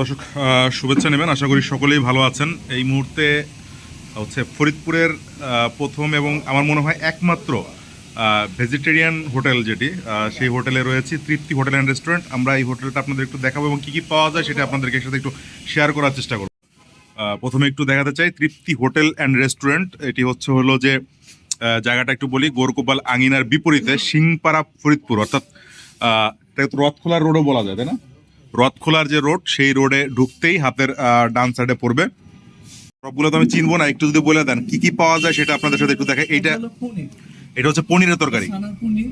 দর্শক শুভেচ্ছা নেবেন। আশা করি সকলেই ভালো আছেন। এই মুহূর্তে হচ্ছে ফরিদপুরের প্রথম এবং আমার মনে হয় একমাত্র ভেজিটেরিয়ান হোটেল যেটি সেই হোটেলে রয়েছে, তৃপ্তি হোটেল অ্যান্ড রেস্টুরেন্ট। আমরা এই হোটেলটা আপনাদের একটু দেখাবো এবং কী কী পাওয়া যায় সেটা আপনাদেরকে সাথে একটু শেয়ার করার চেষ্টা করব। প্রথমে একটু দেখাতে চাই, তৃপ্তি হোটেল অ্যান্ড রেস্টুরেন্ট। এটি হচ্ছে হলো যে জায়গাটা একটু বলি, গোরকোপাল আঙিনার বিপরীতে, সিংপাড়া ফরিদপুর, অর্থাৎ রথখোলার রোডও বলা যায়, তাই না? রথখোলার যে রোড সেই রোডে ঢুকতেই হাতের ডান সাইডে পড়বে। সবগুলো তো আমি চিনবো না একটু যদি বলে দেন কি কি পাওয়া যায় সেটা আপনাদের সাথে একটু হলো পনির। এটা হচ্ছে পনিরের তরকারি। পনির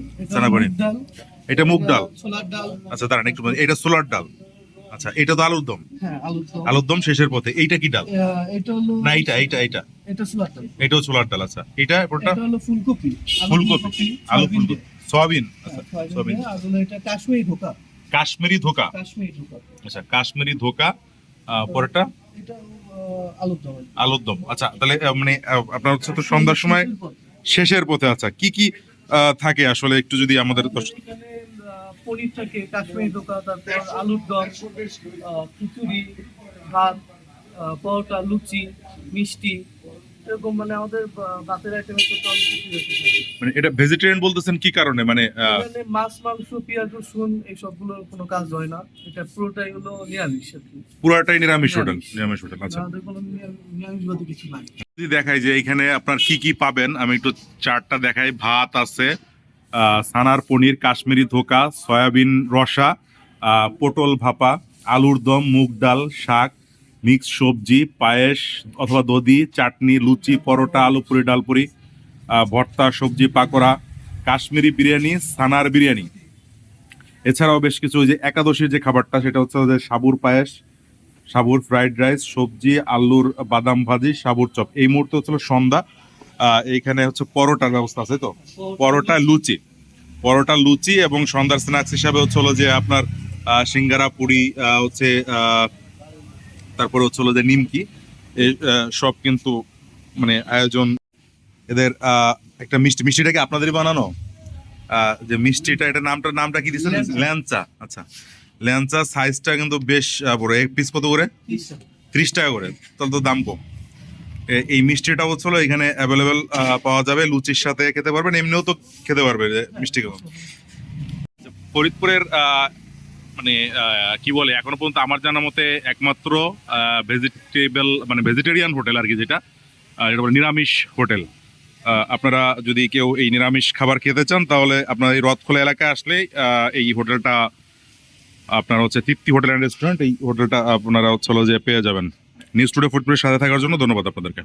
এটা মুগ ডাল। এটা আচ্ছা দাঁড়ান একটু। এটা সোলার ডাল। আচ্ছা এটা তো আলুর দম। হ্যাঁ আলুর দম। শেষের পথে। এইটা কি ডাল? এটা না এইটা এইটা এইটা। এটা এটাও ছোলার ডাল আচ্ছা। এটা এরপরটা? ফুলকপি। ফুলকপি। আলু সয়াবিন ফুলকপি। সয়াবিন। হ্যাঁ, আচ্ছা সয়াবিন এটা কাশ্মীরি ধোকা। কাশ্মীরি ধোকা। কাশ্মীরি ধোকা। আচ্ছা কাশ্মীরি ধোকা আহ, পরেরটা? আলুর দম। আচ্ছা তাহলে মানে আপনার হচ্ছে তো সন্ধ্যার সময় শেষের পথে আচ্ছা কি কি থাকে আসলে একটু যদি আমাদের পনির থাকে কাশ্মীরি ধোকা তারপর আলুর দম খিচুড়ি ভাত পরোটা লুচি মিষ্টি এরকম মানে আমাদের ভাতের আইটেমের তো অনেক কিছু বেশি থাকে। মানে এটা ভেজিটেরিয়ান বলতেছেন কি কারণে? মানে এখানে মাছ মাংস পেঁয়াজ রসুন এই সবগুলোর কোনো কাজ হয় না। এটা পুরোটাই হলো নিরামিষ আর কি। পুরাটাই নিরামিষ হোটেল নিরামিষ। হোটেল আচ্ছা। আমাদের কোনো নিরামিষ- নিরামিষবাদী কিছু নাই। যদি দেখাই যে এখানে আপনার কি কি পাবেন আমি একটু চারটা দেখাই। ভাত আছে সানার পনির কাশ্মীরি ধোকা সয়াবিন রসা পটল ভাপা আলুর দম মুগ ডাল শাক মিক্স সবজি, পায়েস অথবা দধি, চাটনি, লুচি, পরোটা, আলু পুরি ডালপুরি ভর্তা, সবজি, পাকোড়া, কাশ্মীরি বিরিয়ানি, সানার বিরিয়ানি। এছাড়াও বেশ কিছু ওই যে একাদশীর যে খাবারটা, সেটা হচ্ছে ওদের সাবুর পায়েস, সাবুর ফ্রাইড রাইস, সবজি, আলুর বাদাম ভাজি, সাবুর চপ। এই মুহূর্তে হচ্ছে সন্ধ্যা। এইখানে হচ্ছে পরোটার ব্যবস্থা আছে তো? পরোটা, লুচি। পরোটা, লুচি এবং সন্ধ্যার স্ন্যাক্স হিসাবে হচ্ছে হলো যে আপনার সিঙ্গারা, পুরি হচ্ছে তারপরে হচ্ছে হলো যে নিমকি। এই সব কিন্তু মানে আয়োজন এদের একটা মিষ্টি মিষ্টিটা কি আপনাদেরই বানানো? যে মিষ্টিটা এটা নামটা নামটা কি দিচ্ছেন ল্যাংচা। আচ্ছা। ল্যাংচা সাইজটা কিন্তু বেশ বড়। এক পিস কত করে? ত্রিশ টাকা। করে। তাহলে তো দাম কম। এই মিষ্টিটা হচ্ছিল এখানে অ্যাভেলেবেল পাওয়া যাবে। লুচির সাথে খেতে পারবেন। এমনিও তো খেতে পারবে যে মিষ্টি খাব ফরিদপুরের আহ, মানে কি বলে, এখনও পর্যন্ত আমার জানা মতে একমাত্র ভেজিটেবল মানে ভেজিটেরিয়ান হোটেল আর কি যেটা এটা বলে নিরামিষ হোটেল আপনারা যদি কেউ এই নিরামিষ খাবার খেতে চান, তাহলে আপনার এই রথখোলা এলাকায় আসলে এই হোটেলটা আপনার হচ্ছে তৃপ্তি হোটেল অ্যান্ড রেস্টুরেন্ট এই হোটেলটা আপনারা হচ্ছে যে পেয়ে যাবেন। নিউজ টুডে ফুডপুরের সাথে থাকার জন্য ধন্যবাদ আপনাদেরকে।